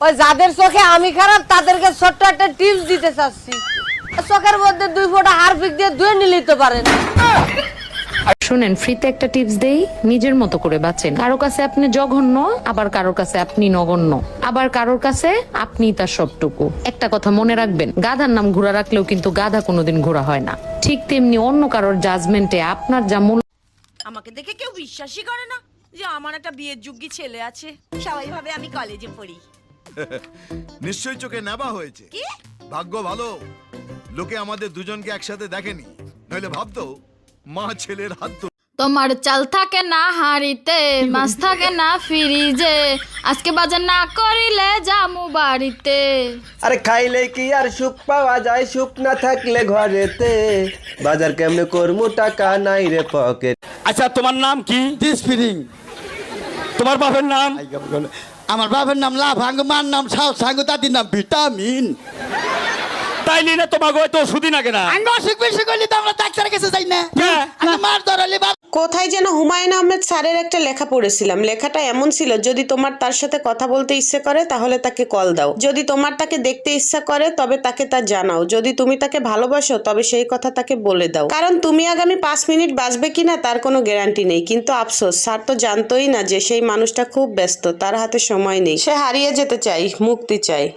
ওই যাদের চোখে আমি খারাপ তাদেরকে ছোট্ট একটা টিপস দিতে চাচ্ছি। চোখের মধ্যে দুই ফোঁটা হারপিক দিয়ে ধুয়ে নিলেই তো পারেন। শুনেন ফ্রিতে একটা টিপস দেই নিজের মতো করে বাঁচেন। কারও কাছে আপনি জঘন্য আবার কারোর কাছে আপনি নগণ্য। আবার কারোর কাছে আপনি তার সবটুকু। একটা কথা মনে রাখবেন গাধার নাম ঘোরা রাখলেও কিন্তু গাধা কোনোদিন ঘোরা হয় না। ঠিক তেমনি অন্য কারোর জাজমেন্টে আপনার যা মূল আমাকে দেখে কেউ বিশ্বাসই করে না যে আমার একটা বিয়ের যোগ্যী ছেলে আছে। সবাই ভাবে আমি কলেজে পড়ি। নিশ্চয়ই চোখে নেবা হয়েছে। কি? ভাগ্য ভালো। লোকে আমাদের দুজনকে একসাথে দেখেনি। নইলে ভাবতো মা ছেলের হাত ধরে তোমার চাল থাকে না হাড়িতে মাছ থাকে না ফ্রিজে। আজকে বাজার না করিলে জামু বাড়িতে। আরে খাইলে কি আর সুখ পাওয়া যায়? সুখ না থাকলে ঘরেতে। বাজার কেমনে করমু? টাকা নাই রে পকেট। আচ্ছা তোমার নাম কি? ডিসপিরিং তোমার বাপের নাম? আমার বাবার নাম লাভাঙ্গ মার নাম সাউ সাঙ্গ দাদির নাম ভিটামিন। তাইলি না তোমাকে তো আগে না। আমি অসুখ বিসুখ হইলে তো আমরা ডাক্তারের কাছে যাই না। আমার আমি মার ধরালে কোথায় যেন হুমায়ুন আহমেদ স্যারের একটা লেখা পড়েছিলাম। লেখাটা এমন ছিল, যদি তোমার তার সাথে কথা বলতে ইচ্ছে করে, তাহলে তাকে কল দাও। যদি তোমার তাকে দেখতে ইচ্ছা করে, তবে তাকে তা জানাও। যদি তুমি তাকে ভালোবাসো, তবে সেই কথা তাকে বলে দাও। কারণ তুমি আগামী পাঁচ মিনিট বাঁচবে কিনা, তার কোনো গ্যারান্টি নেই। কিন্তু আফসোস, স্যার তো জানতোই না যে সেই মানুষটা খুব ব্যস্ত, তার হাতে সময় নেই। সে হারিয়ে যেতে চাই, মুক্তি চাই।